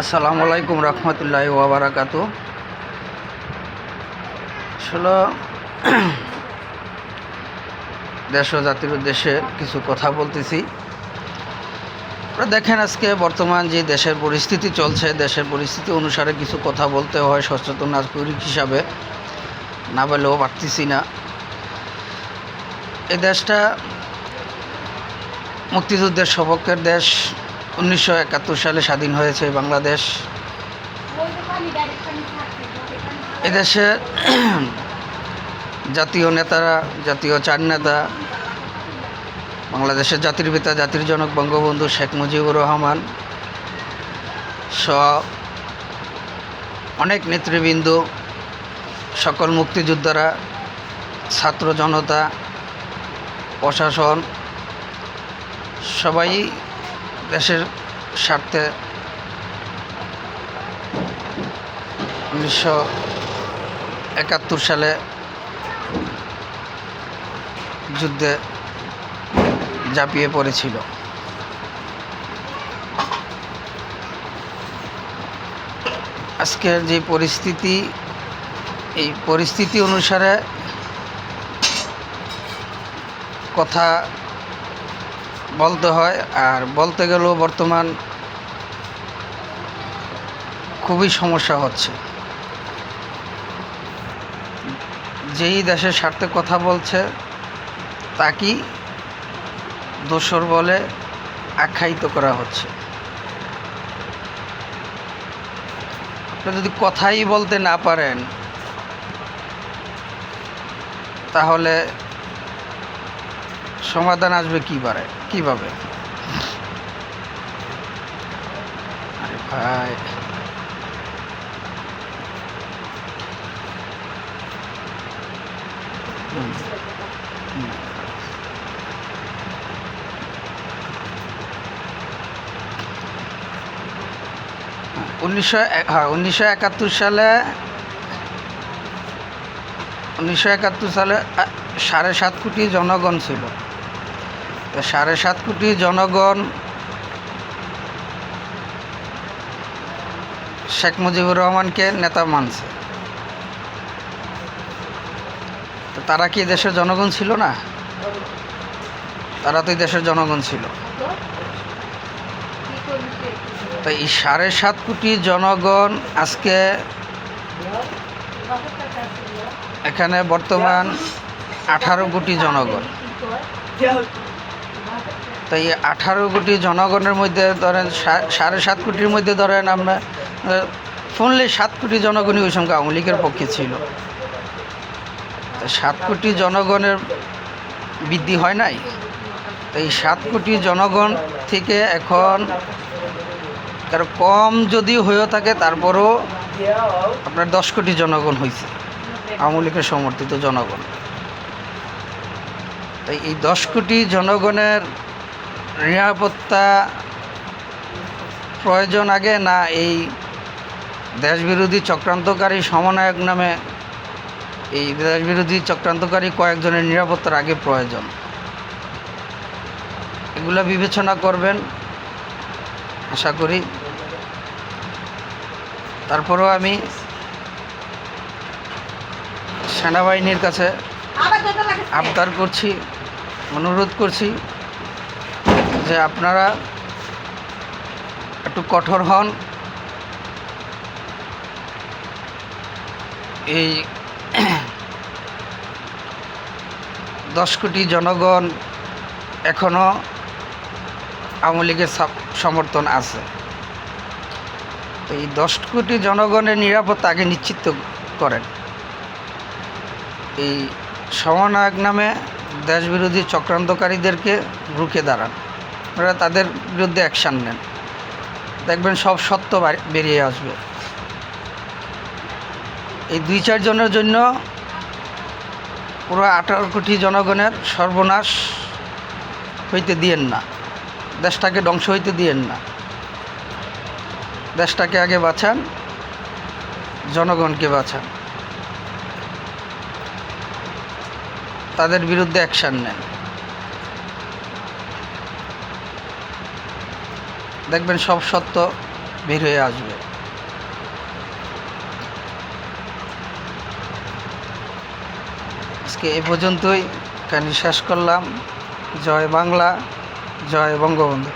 আসসালামু আলাইকুম রহমতুল্লাহ ওবরাকাতু আসলে দেশ ও জাতির উদ্দেশ্যে কিছু কথা বলতেছি। আপনারা দেখেন আজকে বর্তমান যে দেশের পরিস্থিতি চলছে, দেশের পরিস্থিতি অনুসারে কিছু কথা বলতে হয় সচেতন নাগরিক হিসাবে। না বলেও পারতেছি না। এই দেশটা মুক্তিযুদ্ধের সপক্ষের দেশ উনিশশো একাত্তর সালে স্বাধীন হয়েছে বাংলাদেশ। এদেশে জাতীয় নেতারা, জাতীয় চার নেতা, বাংলাদেশের জাতির পিতা, জাতির জনক বঙ্গবন্ধু শেখ মুজিবুর রহমান স অনেক নেতৃবৃন্দ, সকল মুক্তিযোদ্ধারা, ছাত্র জনতা, প্রশাসন, সবাই দেশের স্বার্থে উনিশশো একাত্তর সালে যুদ্ধে ঝাঁপিয়ে পড়েছিল। আজকের যে পরিস্থিতি, এই পরিস্থিতি অনুসারে কথা বলতে হয়, আর বলতে গেলেও বর্তমান খুবই সমস্যা হচ্ছে। যেই দেশের স্বার্থে কথা বলছে, তাকেই দোসর বলে আখ্যায়িত করা হচ্ছে। যদি কথাই বলতে না পারেন, তাহলে সমাধান আসবে কীবারে কীভাবে? ভাই। উনিশশো হ্যাঁ উনিশশো একাত্তর সালে, উনিশশো একাত্তর সালে সাড়ে সাত কোটি জনগণ ছিল। সাড়ে সাত কোটি জনগণ শেখ মুজিবুর রহমানকে নেতা মানছে। তো তারা কি দেশের জনগণ ছিল না? তারা তো দেশের জনগণ ছিল। তো এই সাড়ে সাত কোটি জনগণ আজকে এখানে বর্তমান আঠারো কোটি জনগণ। তো এই আঠারো কোটি জনগণের মধ্যে ধরেন সাড়ে সাত কোটির মধ্যে ধরেন আমরা শুনলে সাত কোটি জনগণই ওই সঙ্গে আওয়ামী লীগের পক্ষে ছিল। সাত কোটি জনগণের বৃদ্ধি হয় নাই? তো এই সাত কোটি জনগণ থেকে এখন কারও কম যদি হয়েও থাকে, তারপরও আপনার দশ কোটি জনগণ হয়েছে আওয়ামী লীগের সমর্থিত জনগণ। তাই এই দশ কোটি জনগণের নিরাপত্তা প্রয়োজন আগে না এই দেশবিরোধী চক্রান্তকারী সমন্বয়ক নামে এই দেশবিরোধী চক্রান্তকারী কয়েকজনের নিরাপত্তার আগে প্রয়োজন। এগুলো বিবেচনা করবেন আশা করি। তারপরেও আমি সেনাবাহিনীর কাছে আবদার করছি। অনুরোধ করছি যে আপনারা একটু কঠোর হন। এই দশ কোটি জনগণ এখনও আওয়ামী লীগের সমর্থন আছে। এই দশ কোটি জনগণের নিরাপত্তা আগে নিশ্চিত করেন। এই সমন্বয়ক নামে দেশবিরোধী চক্রান্তকারীদেরকে রুখে দাঁড়ান। আপনারা তাদের বিরুদ্ধে অ্যাকশান নেন। দেখবেন সব সত্য বেরিয়ে আসবে। এই দুই চারজনের জন্য পুরো আঠারো কোটি জনগণের সর্বনাশ হইতে দিয়েন না। দেশটাকে ধ্বংস হইতে দিয়েন না। দেশটাকে আগে বাঁচান, জনগণকে বাঁচান। তাদের বিরুদ্ধে অ্যাকশান নেন। দেখবেন সব সত্য বের হয়ে আসবে। আজকে এ পর্যন্তই। কানি শেষ করলাম। জয় বাংলা, জয় বঙ্গবন্ধু।